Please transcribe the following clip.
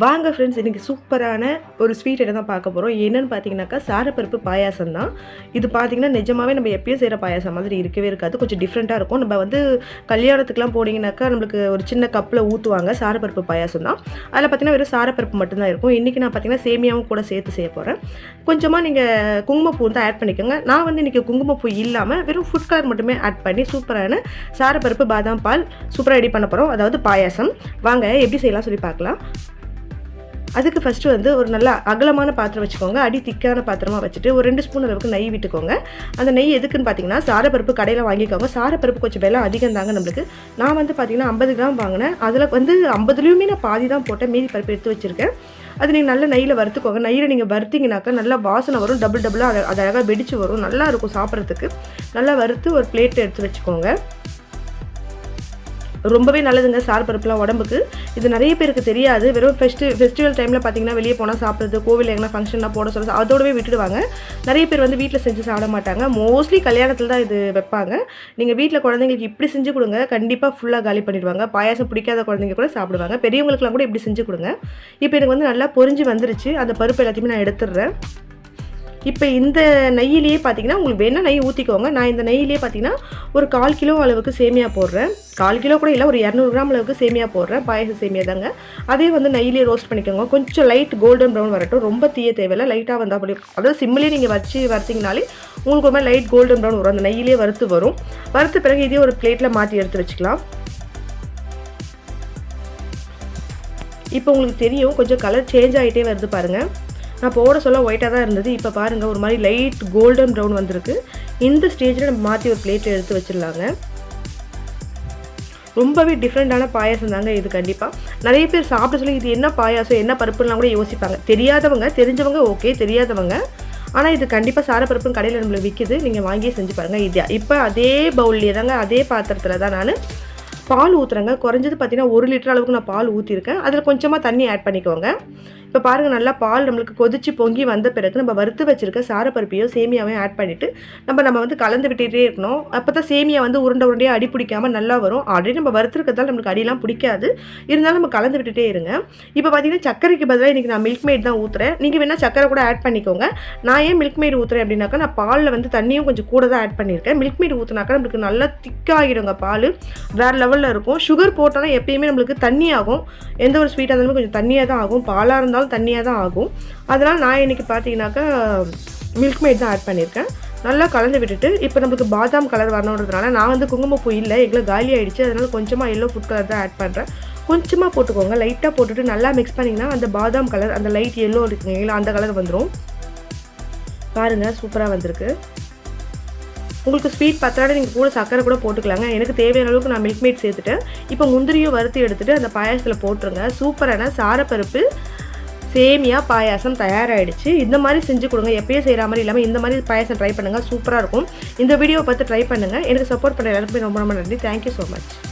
வாங்க ஃப்ரெண்ட்ஸ் இன்றைக்கி சூப்பரான ஒரு ஸ்வீட் இடம் தான் பார்க்க போகிறோம் என்னென்னு பார்த்தீங்கன்னாக்கா சாரப்பருப்பு பாயாசம் தான் இது பார்த்தீங்கன்னா நிஜமாகவே நம்ம எப்பயும் செய்கிற பாயாசம் மாதிரி இருக்கவே இருக்காது. கொஞ்சம் டிஃப்ரெண்ட்டாக இருக்கும். நம்ம வந்து கல்யாணத்துக்குலாம் போனீங்கன்னாக்கா நம்மளுக்கு ஒரு சின்ன கப்பில் ஊற்றுவாங்க சாரப்பருப்பு பாயாசம் தான் அதில் பார்த்தீங்கன்னா வெறும் சாரப்பருப்பு மட்டும்தான் இருக்கும். இன்றைக்கி நான் பார்த்தீங்கன்னா சேமியாவும் கூட சேர்த்து செய்ய போகிறேன் கொஞ்சமாக நீங்கள் குங்குமப்பூ தான் ஆட் பண்ணிக்கோங்க. நான் வந்து இன்றைக்கி குங்குமப்பூ இல்லாமல் வெறும் ஃபுட் கலர் மட்டுமே ஆட் பண்ணி சூப்பரான சாரப்பருப்பு பாதாம் பால் சூப்பராக ரெடி பண்ண போகிறோம் அதாவது பாயாசம். வாங்க எப்படி செய்யலாம் சொல்லி பார்க்கலாம். அதுக்கு ஃபஸ்ட்டு வந்து ஒரு நல்ல அகலமான பாத்திரம் வச்சுக்கோங்க. அடி திக்கான பாத்திரமாக வச்சுட்டு ஒரு ரெண்டு ஸ்பூன் அளவுக்கு நெய் விட்டுக்கோங்க. அந்த நெய் எதுக்குன்னு பார்த்தீங்கன்னா சாரப்பருப்பு கடையில் வாங்கிக்கோங்க. சாரப்பருப்பு கொஞ்சம் விலை அதிகம் தாங்க நம்மளுக்கு. நான் வந்து பார்த்திங்கன்னா ஐம்பது கிராம் வாங்கினேன். அதில் வந்து ஐம்பதுலேயுமே நான் பாதி தான் போட்டேன். மீதி பருப்பு எடுத்து வச்சுருக்கேன். அது நீங்கள் நல்ல நெய்யில் வறுத்துக்கோங்க. நெய்யில் நீங்கள் வறுத்திங்கனாக்கா நல்லா வாசனை வரும். டபுள் டபுளாக அது அது அழகாக வெடிச்சு வரும். நல்லா இருக்கும் சாப்பிட்றதுக்கு. நல்லா வறுத்து ஒரு பிளேட் எடுத்து வச்சுக்கோங்க. ரொம்பவே நல்லதுங்க சார் பருப்புலாம் உடம்புக்கு. இது நிறைய பேருக்கு தெரியாது. வெறும் ஃபெஸ்டி ஃபெஸ்டிவல் டைமில் பார்த்தீங்கன்னா வெளியே போனால் சாப்பிட்றது கோவில் எங்கன்னா ஃபங்க்ஷன்லாம் போட சொல்ல அதோடவே விட்டுடுவாங்க. நிறைய பேர் வந்து வீட்டில் செஞ்சு சாப்பிட மாட்டாங்க. மோஸ்ட்லி கல்யாணத்தில் தான் இது வைப்பாங்க. நீங்கள் வீட்டில் குழந்தைங்களுக்கு இப்படி செஞ்சு கொடுங்க கண்டிப்பாக ஃபுல்லாக காலி பண்ணிடுவாங்க. பாயாசம் பிடிக்காத குழந்தைங்க கூட சாப்பிடுவாங்க. பெரியவங்களுக்குலாம் கூட இப்படி செஞ்சு கொடுங்க. இப்போ எனக்கு வந்து நல்லா பொரிஞ்சு வந்துருச்சு. அந்த பருப்பு எல்லாத்தையுமே நான் எடுத்துடுறேன். இப்போ இந்த நெய்யிலேயே பார்த்தீங்கன்னா உங்களுக்கு வேணால் நெய் ஊற்றிக்கோங்க நான் இந்த நெய்யிலேயே பார்த்தீங்கன்னா ஒரு கால் கிலோ அளவுக்கு சேமியா போடுறேன். கால் கிலோ கூட இல்லை ஒரு இரநூறு கிராம் அளவுக்கு சேமியா போடுறேன். பாயச சேமியா தாங்க. அதே வந்து நெய்யிலே ரோஸ்ட் பண்ணிக்கோங்க. கொஞ்சம் லைட் கோல்டன் ப்ரௌன் வரட்டும். ரொம்ப தீய தேவையில்லை. லைட்டாக வந்தால் அப்படி அதாவது சிம்மிலே நீங்கள் வச்சு வறுத்தீங்கனாலே உங்களுக்கு ஒரு மாதிரி லைட் கோல்டன் ப்ரௌன் வரும். அந்த நெய்யிலே வறுத்து வரும். வறுத்த பிறகு இதே ஒரு பிளேட்டில் மாற்றி எடுத்து வச்சுக்கலாம். இப்போ உங்களுக்கு தெரியும். கொஞ்சம் கலர் சேஞ்ச் ஆகிட்டே வருது பாருங்கள் நான் போட சொல்ல ஒயிட்டாக தான் இருந்தது. இப்போ பாருங்கள் ஒரு மாதிரி லைட் கோல்டன் ப்ரௌன் வந்திருக்கு. இந்த ஸ்டேஜில் நம்ம மாற்றி ஒரு பிளேட்டில் எடுத்து வச்சிடலாங்க. ரொம்பவே டிஃப்ரெண்ட்டான பாயாசம் தாங்க இது கண்டிப்பாக நிறைய பேர் சாப்பிட சொல்லி இது என்ன பாயாசம் என்ன பருப்புலாம் கூட யோசிப்பாங்க. தெரியாதவங்க தெரிஞ்சவங்க ஓகே தெரியாதவங்க. ஆனால் இது கண்டிப்பாக சாரப்பருப்புன்னு கடையில் நம்மளுக்கு விற்கிது நீங்கள் வாங்கியே செஞ்சு பாருங்கள் இது இப்போ அதே பவுல்லையே தாங்க அதே பாத்திரத்தில் தான் நான் பால் ஊற்றுறேங்க குறைஞ்சது பார்த்தீங்கன்னா ஒரு லிட்டர் அளவுக்கு நான் பால் ஊற்றிருக்கேன் அதில் கொஞ்சமாக தண்ணி ஆட் பண்ணிக்கோங்க. இப்போ பாருங்கள் நல்லா பால் நம்மளுக்கு கொதிச்சு பொங்கி வந்த பிறகு நம்ம வறுத்து வச்சுருக்க சாரப்பருப்பையும் சேமியாவையும் ஆட் பண்ணிவிட்டு நம்ம நம்ம வந்து கலந்து விட்டுகிட்டே இருக்கணும். அப்போ தான் சேமியா வந்து உருண்டை உருண்டையாக அடி பிடிக்காமல் நல்லா வரும். ஆல்ரெடி நம்ம வறுத்துருக்கிறதால நம்மளுக்கு அடியெலாம் பிடிக்காது. இருந்தாலும் நம்ம கலந்து விட்டுட்டே இருங்க. இப்போ பார்த்தீங்கன்னா சக்கரைக்கு பதிலாக இன்றைக்கி நான் மில்க் மேட் தான் ஊற்றுறேன் நீங்கள் வேணால் சக்கரை கூட ஆட் பண்ணிக்கோங்க. நான் ஏன் மில்க் மேட் ஊற்றுறேன் அப்படின்னாக்கா நான் பாலில் வந்து தண்ணியும் கொஞ்சம் கூட தான் ஆட் பண்ணியிருக்கேன். மில்க் மேட் ஊற்றுனாக்கா நம்மளுக்கு நல்லா திக்காகிடுங்க பால். வேறு லெவலில் இருக்கும். சுகர் போட்டோன்னா எப்பயுமே நம்மளுக்கு தண்ணி ஆகும் எந்த ஒரு ஸ்வீட்டாக இருந்தாலும் கொஞ்சம் தண்ணியாக தான் ஆகும். பாலாக இருந்தாலும் தண்ணியாக தான் ஆகும். அதனால் நான் இன்றைக்கி பார்த்தீங்கன்னாக்கா மில்க் மேட் தான் ஆட் பண்ணியிருக்கேன். நல்லா கலந்து விட்டுட்டு இப்போ நம்மளுக்கு பாதாம் கலர் வரணுன்றதுனால நான் வந்து குங்குமப்பூ இல்லை எங்களை காலி ஆகிடுச்சு அதனால் கொஞ்சமாக எல்லோ ஃபுட் கலர் தான் ஆட் பண்ணுறேன் கொஞ்சமாக போட்டுக்கோங்க. லைட்டாக போட்டுட்டு நல்லா மிக்ஸ் பண்ணிங்கன்னா அந்த பாதாம் கலர் அந்த லைட் எல்லோ இருக்குங்களா அந்த கலர் வந்துடும் பாருங்கள் சூப்பராக வந்திருக்கு. உங்களுக்கு ஸ்வீட் பத்தாட நீங்கள் கூட சக்கரை கூட போட்டுக்கலாங்க. எனக்கு தேவையான அளவுக்கு நான் மில்க் மேட் சேர்த்துட்டேன். இப்போ முந்திரியும் வறுத்து எடுத்துகிட்டு அந்த பாயாசத்தில் போட்டுருங்க. சூப்பரான சாரப்பருப்பு சேமியா பாயாசம் தயாராகிடுச்சு இந்த மாதிரி செஞ்சு கொடுங்க. எப்பயும் செய்கிற மாதிரி இல்லாமல் இந்த மாதிரி பாயாசம் ட்ரை பண்ணுங்கள் சூப்பராக இருக்கும். இந்த வீடியோவை பார்த்து ட்ரை பண்ணுங்கள் எனக்கு சப்போர்ட் பண்ணுற எல்லாருக்குமே ரொம்ப ரொம்ப நன்றி. Thank you so much